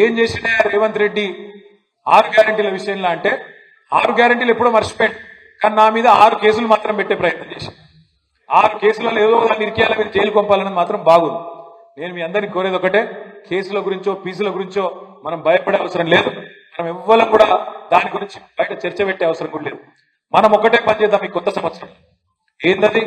ఏం చేసినా రేవంత్ రెడ్డి? ఆరు గ్యారంటీల విషయంలో అంటే ఆరు గ్యారంటీలు ఎప్పుడో మర్చిపోయాడు. కానీ నా మీద ఆరు కేసులు మాత్రం పెట్టే ప్రయత్నం చేసి ఆరు కేసులలో ఏదో దాన్ని ఇరికేయాల మీరు జైలు పంపాలని మాత్రం బాగుంది. నేను మీ అందరినీ కోరేది ఒకటే కేసుల గురించో పీసుల గురించో మనం భయపడే అవసరం లేదు. మనం ఎవ్వరం కూడా దాని గురించి బయట చర్చ పెట్టే అవసరం కూడా లేదు. మనం ఒకటే పని చేద్దాం ఈ కొత్త సంవత్సరం. ఏంటది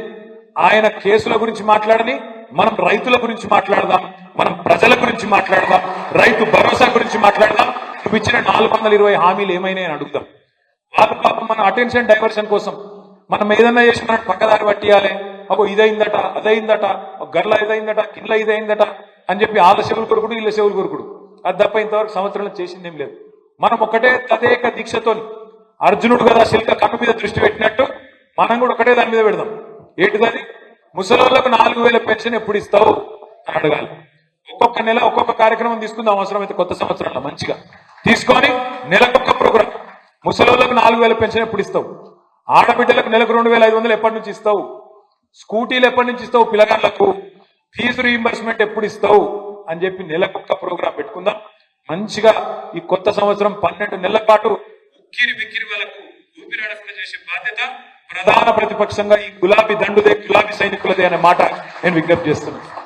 ఆయన కేసుల గురించి మాట్లాడని మనం రైతుల గురించి మాట్లాడదాం మనం ప్రజల గురించి మాట్లాడదాం రైతు భరోసా గురించి మాట్లాడదాం. నువ్వు ఇచ్చిన నాలుగు వందల ఇరవై హామీలు ఏమైనా అని అడుగుదాం. వాళ్ళు పాపం మన అటెన్షన్ డైవర్షన్ కోసం మనం ఏదన్నా చేసి మనం పక్కదారి పట్టియాలి. ఒక ఇదైందట అదైందట ఒక గర్ల ఇదైందట కింద ఇదైందట అని చెప్పి వాళ్ళ చెవులు కొరుకుడు వీళ్ళ చెవులు కొరుకుడు. అది తప్ప ఇంతవరకు సంవత్సరంలో చేసిందేం లేదు. మనం ఒకటే తదేక దీక్షతో అర్జునుడు కదా శిల్క కన్ను మీద దృష్టి పెట్టినట్టు మనం కూడా ఒకటే దాని మీద పెడదాం. ఏంటిది ముసలోళ్ళకు నాలుగు వేల పెన్షన్ ఎప్పుడు ఇస్తావు? అని అడగాలి. ఒక్కొక్క నెల ఒక్కొక్క కార్యక్రమం తీసుకుందాం అవసరమైతే కొత్త సంవత్సరంలో మంచిగా. తీసుకొని నెలకొక్క ప్రోగ్రాం. ముసలోళ్ళకు నాలుగు వేల పెన్షన్ ఎప్పుడు ఇస్తావు? ఆడబిడ్డలకు నెలకు రెండు వేల ఐదు వందలు ఎప్పటి నుంచి ఇస్తావు? స్కూటీలు ఎప్పటి నుంచి ఇస్తావు పిల్లగాళ్ళకు? ఫీజు రీయింబర్స్మెంట్ ఎప్పుడు ఇస్తావు? అని చెప్పి నెలకొక్క ప్రోగ్రాం పెట్టుకుందాం. మంచిగా ఈ కొత్త సంవత్సరం పన్నెండు నెలల పాటు ఉక్కిరి బిక్కిరి వాళ్ళకు ఊపిరాడకుండా చేసే బాధ్యత ప్రధాన ప్రతిపక్షంగా ఈ గులాబీ దండుదే గులాబీ సైనికులదే అనే మాట నేను విజ్ఞప్తి చేస్తున్నాను.